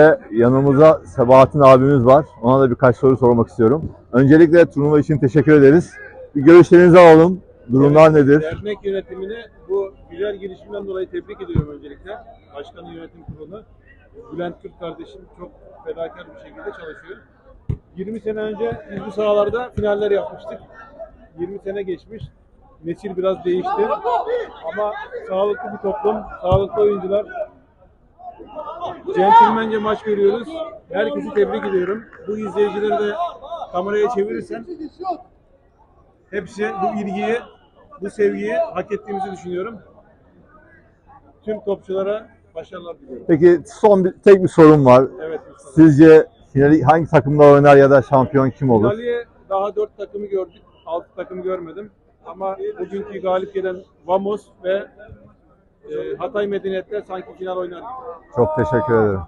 Ve yanımızda Sebahattin abimiz var. Ona da birkaç soru sormak istiyorum. Öncelikle turnuva için teşekkür ederiz. Bir görüşlerinizi alalım. Durumlar nedir? Dernek yönetimini bu güzel girişimden dolayı tebrik ediyorum öncelikle. Başkanı yönetim kurulu. Bülent Kürt kardeşim çok fedakar bir şekilde çalışıyor. 20 sene önce biz bu sahalarda finaller yapmıştık. 20 sene geçmiş. Nesil biraz değişti. Ama sağlıklı bir toplum, sağlıklı oyuncular. Centilmence maç görüyoruz. Herkesi tebrik ediyorum. Bu izleyicileri de kameraya çevirirsen hepsi bu ilgiyi, bu sevgiyi hak ettiğimizi düşünüyorum. Tüm topçulara başarılar diliyorum. Peki son bir, tek bir sorum var. Evet. Sizce finali hangi takımda oynar ya da şampiyon kim olur? Finaliye daha dört takımı gördük. Altı takımı görmedim. Ama bugünkü galip gelen Vamos ve Hatay Medeniyetler sanki final oynar. Çok teşekkür ederim.